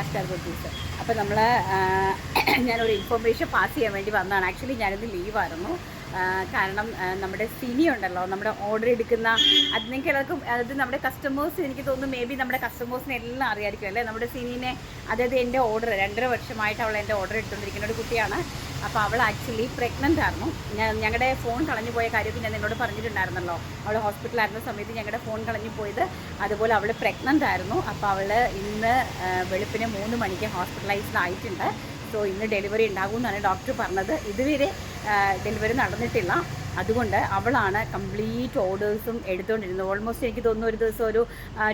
ആസ്റ്റാർ ബുദ്ധീസ് അപ്പോൾ നമ്മൾ ഞാനൊരു ഇൻഫർമേഷൻ പാസ് ചെയ്യാൻ വേണ്ടി വന്നതാണ്. ആക്ച്വലി ഞാനിന്ന് ലീവായിരുന്നു കാരണം നമ്മുടെ സിനി ഉണ്ടല്ലോ നമ്മുടെ ഓർഡർ എടുക്കുന്ന അത് നിങ്ങൾക്ക് എല്ലാവർക്കും അതായത് നമ്മുടെ കസ്റ്റമേഴ്സ് എനിക്ക് തോന്നുന്നു മേ ബി നമ്മുടെ കസ്റ്റമേഴ്സിനെ എല്ലാം അറിയായിരിക്കും അല്ലേ? നമ്മുടെ സിനിനെ അതായത് എന്റെ ഓർഡർ രണ്ടര വർഷമായിട്ട് അവൾ എന്റെ ഓർഡർ എടുത്തുകൊണ്ടിരിക്കുന്ന ഒരു കുട്ടിയാണ്. അപ്പോൾ അവൾ ആക്ച്വലി പ്രഗ്നന്റ് ആയിരുന്നു. ഞങ്ങളുടെ ഫോൺ കളഞ്ഞു പോയ കാര്യത്തിൽ ഞാൻ നിന്നോട് പറഞ്ഞിട്ടുണ്ടായിരുന്നല്ലോ. അവൾ ഹോസ്പിറ്റലായിരുന്ന സമയത്ത് ഞങ്ങളുടെ ഫോൺ കളഞ്ഞു പോയത് അതുപോലെ അവൾ പ്രഗ്നന്റ് ആയിരുന്നു. അപ്പോൾ അവൾ ഇന്ന് വെളുപ്പിന് മൂന്ന് മണിക്ക് ഹോസ്പിറ്റലൈസ്ഡ് ആയിട്ടുണ്ട്. സോ ഇന്ന് ഡെലിവറി ഉണ്ടാകും എന്നാണ് ഡോക്ടർ പറഞ്ഞത്. ഇതുവരെ ഡെലിവറി നടന്നിട്ടില്ല. അതുകൊണ്ട് അവളാണ് കംപ്ലീറ്റ് ഓർഡേഴ്സും എടുത്തുകൊണ്ടിരുന്നത് ഓൾമോസ്റ്റ് എനിക്ക് തോന്നുന്നു ഒരു ദിവസം ഒരു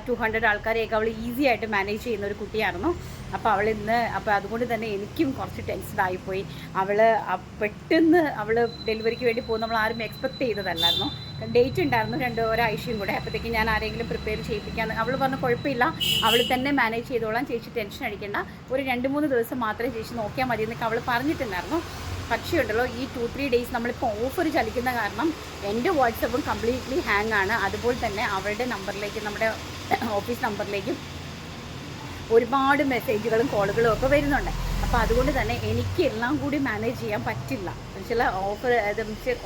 ടു ഹൺഡ്രഡ് ആൾക്കാരെയൊക്കെ അവൾ ഈസി ആയിട്ട് മാനേജ് ചെയ്യുന്ന ഒരു കുട്ടിയായിരുന്നു. അപ്പോൾ അവൾ ഇന്ന് അപ്പോൾ അതുകൊണ്ട് തന്നെ എനിക്കും കുറച്ച് ടെൻഷൻ ആയിപ്പോയി. അവൾ പെട്ടെന്ന് അവൾ ഡെലിവറിക്ക് വേണ്ടി പോകുന്ന നമ്മൾ ആരും എക്സ്പെക്ട് ചെയ്തതല്ലായിരുന്നു. ഡേറ്റ് ഉണ്ടായിരുന്നു രണ്ട് ഒരാഴ്ചയും കൂടെ. അപ്പോഴത്തേക്ക് ഞാൻ ആരെങ്കിലും പ്രിപ്പയർ ചെയ്യിപ്പിക്കാൻ അവൾ പറഞ്ഞു കുഴപ്പമില്ല. അവൾ തന്നെ മാനേജ് ചെയ്തോളാം. ചേച്ചി ടെൻഷൻ അടിക്കേണ്ട. ഒരു രണ്ട് മൂന്ന് ദിവസം മാത്രമേ ചേച്ചി നോക്കിയാൽ മതി എന്നൊക്കെ അവൾ പറഞ്ഞിട്ടുണ്ടായിരുന്നു. പക്ഷേ ഉണ്ടല്ലോ ഈ ടു ത്രീ ഡേയ്സ് നമ്മളിപ്പോൾ ഓഫർ ചലിക്കുന്ന കാരണം എന്റെ വാട്സപ്പും കംപ്ലീറ്റ്ലി ഹാങ് ആണ്. അതുപോലെ തന്നെ അവരുടെ നമ്പറിലേക്ക് നമ്മുടെ ഓഫീസ് നമ്പറിലേക്കും ഒരുപാട് മെസ്സേജുകളും കോളുകളും ഒക്കെ വരുന്നുണ്ട്. അപ്പോൾ അതുകൊണ്ട് തന്നെ എനിക്ക് എല്ലാം കൂടി മാനേജ് ചെയ്യാൻ പറ്റില്ല. ചില ഓഫർ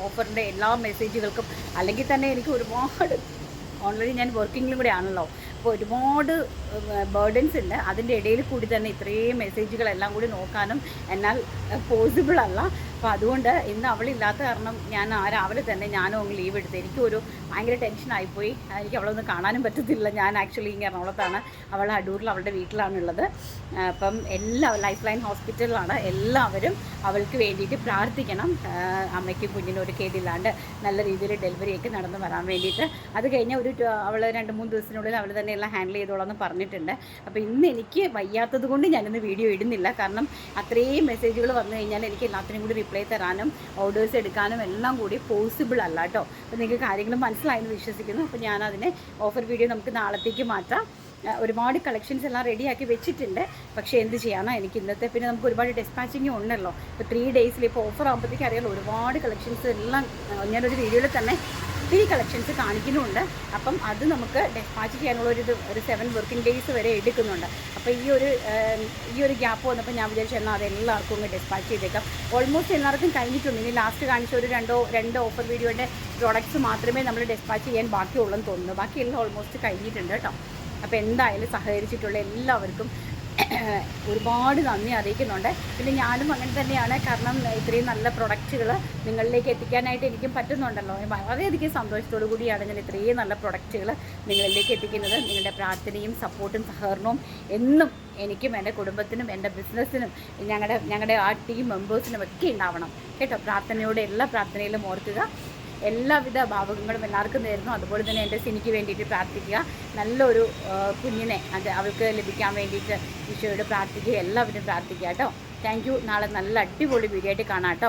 ഓഫറിന്റെ എല്ലാ മെസ്സേജുകൾക്കും അല്ലെങ്കിൽ തന്നെ എനിക്ക് ഒരുപാട് ഓൾറെഡി ഞാൻ വർക്കിങ്ങിലും കൂടെ ആണല്ലോ. അപ്പോൾ ഒരുപാട് ബേർഡൻസ് ഉണ്ട്. അതിന്റെ ഇടയിൽ കൂടി തന്നെ ഇത്രയും മെസ്സേജുകളെല്ലാം കൂടി നോക്കാനും എന്നാൽ പോസിബിൾ അല്ല. അപ്പോൾ അതുകൊണ്ട് ഇന്ന് അവളില്ലാത്ത കാരണം ഞാൻ ആ രാവിലെ തന്നെ ഞാനും അങ്ങ് ലീവ് എടുത്ത് എനിക്കൊരു ഭയങ്കര ടെൻഷനായിപ്പോയി എനിക്ക് അവളൊന്നും കാണാനും പറ്റത്തില്ല. ഞാൻ ആക്ച്വലി ഇങ്ങനെ എറണാകുളത്താണ്. അവൾ അടൂരിൽ അവളുടെ വീട്ടിലാണുള്ളത്. അപ്പം എല്ലാ ലൈഫ് ലൈൻ ഹോസ്പിറ്റലിലാണ് എല്ലാവരും അവൾക്ക് വേണ്ടിയിട്ട് പ്രാർത്ഥിക്കണം. അമ്മയ്ക്കും കുഞ്ഞിനും ഒരു കേടില്ലാണ്ട് നല്ല രീതിയിൽ ഡെലിവറിയൊക്കെ നടന്നു വരാൻ വേണ്ടിയിട്ട്. അത് കഴിഞ്ഞ് ഒരു അവൾ രണ്ട് മൂന്ന് ദിവസത്തിനുള്ളിൽ അവൾ തന്നെ എല്ലാം ഹാൻഡിൽ ചെയ്തോളാം പറഞ്ഞിട്ടുണ്ട്. അപ്പോൾ ഇന്ന് എനിക്ക് വയ്യാത്തത് കൊണ്ട് ഞാനിന്ന് വീഡിയോ ഇടുന്നില്ല. കാരണം അത്രയും മെസ്സേജുകൾ വന്നു കഴിഞ്ഞാൽ എനിക്ക് എല്ലാത്തിനും കൂടി റിപ്ലൈ തരാനും ഓർഡേഴ്സ് എടുക്കാനും എല്ലാം കൂടി പോസിബിൾ അല്ല കേട്ടോ അപ്പോൾ നിങ്ങൾക്ക് കാര്യങ്ങൾ മനസ്സിലായെന്ന് വിശ്വസിക്കുന്നു. അപ്പോൾ ഞാൻ ഞാനതിനെ ഓഫർ വീഡിയോ നമുക്ക് നാളത്തേക്ക് മാറ്റാം. ഒരുപാട് കളക്ഷൻസ് എല്ലാം റെഡിയാക്കി വെച്ചിട്ടുണ്ട്. പക്ഷേ എന്ത് ചെയ്യാനാ? എനിക്ക് ഇന്നത്തെ പിന്നെ നമുക്ക് ഒരുപാട് ഡെസ്പാച്ചിങ് ഉണ്ടല്ലോ. ഇപ്പോൾ ത്രീ ഡേയ്സിൽ ഇപ്പോൾ ഓഫർ ആകുമ്പോഴത്തേക്കും അറിയാലോ ഒരുപാട് കളക്ഷൻസ് എല്ലാം ഞാനൊരു വീഡിയോയിൽ തന്നെ ഒത്തിരി കളക്ഷൻസ് കാണിക്കുന്നുണ്ട്. അപ്പം അത് നമുക്ക് ഡെസ്പാച്ച് ചെയ്യാനുള്ള ഒരു ഇത് ഒരു സെവൻ വർക്കിംഗ് ഡേയ്സ് വരെ എടുക്കുന്നുണ്ട്. അപ്പോൾ ഈ ഒരു ഈ ഒരു ഗ്യാപ്പ് വന്നപ്പോൾ ഞാൻ വിചാരിച്ചു എന്നാൽ അത് എല്ലാവർക്കും ഒന്ന് ഡെസ്പാച്ച് ചെയ്തേക്കാം. ഓൾമോസ്റ്റ് എല്ലാവർക്കും കഴിഞ്ഞിട്ടുണ്ട്. ഇനി ലാസ്റ്റ് കാണിച്ച ഒരു രണ്ടോ രണ്ട് ഓഫർ വീഡിയോയുടെ പ്രോഡക്റ്റ്സ് മാത്രമേ നമ്മൾ ഡെസ്പാച്ച് ചെയ്യാൻ ബാക്കിയുള്ളൂ എന്ന് തോന്നുന്നു. ബാക്കിയെല്ലാം ഓൾമോസ്റ്റ് കഴിഞ്ഞിട്ടുണ്ട് കേട്ടോ. അപ്പോൾ എന്തായാലും സഹകരിച്ചിട്ടുള്ള എല്ലാവർക്കും ഒരുപാട് നന്ദി അറിയിക്കുന്നുണ്ട്. പിന്നെ ഞാനും അങ്ങനെ തന്നെയാണ്. കാരണം ഇത്രയും നല്ല പ്രൊഡക്റ്റുകൾ നിങ്ങളിലേക്ക് എത്തിക്കാനായിട്ട് എനിക്കും പറ്റുന്നുണ്ടല്ലോ. വളരെയധികം സന്തോഷത്തോടു കൂടിയാണ് ഞാൻ ഇത്രയും നല്ല പ്രൊഡക്റ്റുകൾ നിങ്ങളിലേക്ക് എത്തിക്കുന്നത്. നിങ്ങളുടെ പ്രാർത്ഥനയും സപ്പോർട്ടും സഹകരണവും എന്നും എനിക്കും എന്റെ കുടുംബത്തിനും എന്റെ ബിസിനസ്സിനും ഞങ്ങളുടെ ഞങ്ങളുടെ ആ ടീം മെമ്പേഴ്സിനും ഒക്കെ ഉണ്ടാവണം. കേട്ടോ? പ്രാർത്ഥനയോടെ എല്ലാ പ്രാർത്ഥനയിലും ഓർക്കുക. എല്ലാവിധ ഭാവകങ്ങളും എല്ലാവർക്കും നേരുന്നു. അതുപോലെ തന്നെ എന്റെ സിനിക്ക് വേണ്ടിയിട്ട് പ്രാർത്ഥിക്കുക. നല്ലൊരു കുഞ്ഞിനെ അത് അവൾക്ക് ലഭിക്കാൻ വേണ്ടിയിട്ട് ഈശോയോട് പ്രാർത്ഥിക്കുക. എല്ലാവരും പ്രാർത്ഥിക്കുക കേട്ടോ. താങ്ക് യു നാളെ നല്ല അടിപൊളി വീഡിയോ ആയിട്ട് കാണാം കേട്ടോ.